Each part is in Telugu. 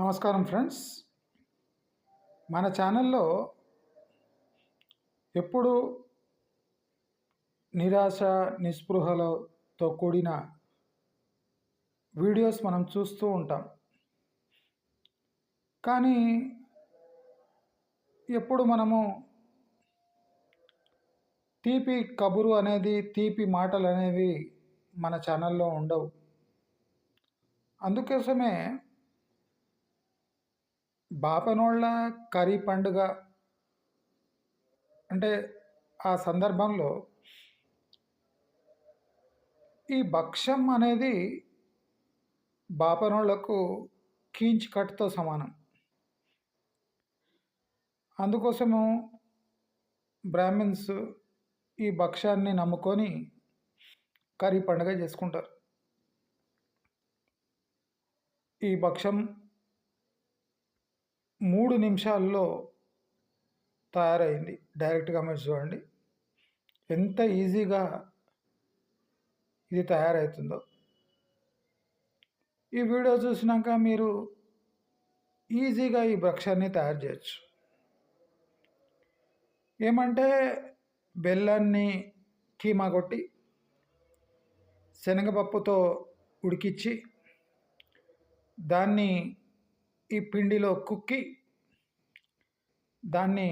నమస్కారం ఫ్రెండ్స్. మన ఛానల్లో ఎప్పుడు నిరాశ నిస్పృహలతో కూడిన వీడియోస్ మనం చూస్తూ ఉంటాం. కానీ ఎప్పుడు మనము తీపి కబురు అనేది తీపి మాటలు అనేవి మన ఛానల్లో ఉండవు. అందుకోసమే బాపనోళ్ళ కరీ పండుగ అంటే ఆ సందర్భంలో ఈ భక్ష్యం అనేది బాపనోళ్ళకు కీంచి కట్టుతో సమానం. అందుకోసము బ్రాహ్మిన్స్ ఈ భక్ష్యాన్ని నమ్ముకొని కరీ పండుగ చేసుకుంటారు. ఈ భక్ష్యం మూడు నిమిషాల్లో తయారైంది. డైరెక్ట్గా మీరు చూడండి. ఎంత ఈజీగా ఇది తయారవుతుందో ఈ వీడియో చూసినాక మీరు ఈజీగా ఈ భక్ష్యాన్ని తయారు చేయొచ్చు. ఏమంటే బెల్లాన్ని కీమా కొట్టి శనగపప్పుతో ఉడికిచ్చి దాన్ని ఈ పిండిలో కుక్కి దాన్ని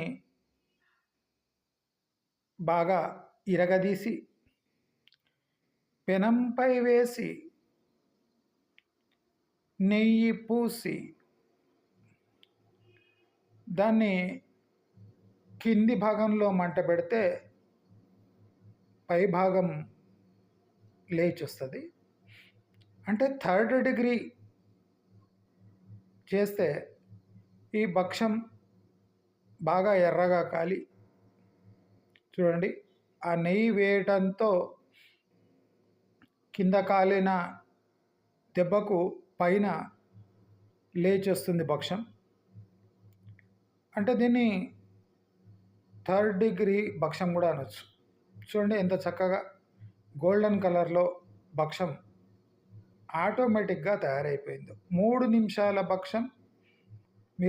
బాగా ఇరగదీసి పెనంపై వేసి నెయ్యి పూసి దాన్ని కింది భాగంలో మంట పెడితే పై భాగం లేచి వస్తుంది అంటే థర్డ్ డిగ్రీ చేస్తే ఈ భక్ష్యం బాగా ఎర్రగా కాలి. చూడండి ఆ నెయ్యి వేయటంతో కింద కాలిన దెబ్బకు పైన లేచి వస్తుంది భక్ష్యం అంటే దీన్ని థర్డ్ డిగ్రీ భక్ష్యం కూడా అనొచ్చు. చూడండి ఎంత చక్కగా గోల్డెన్ కలర్లో భక్ష్యం ఆటోమేటిక్గా తయారైపోయింది. మూడు నిమిషాల భక్ష్యం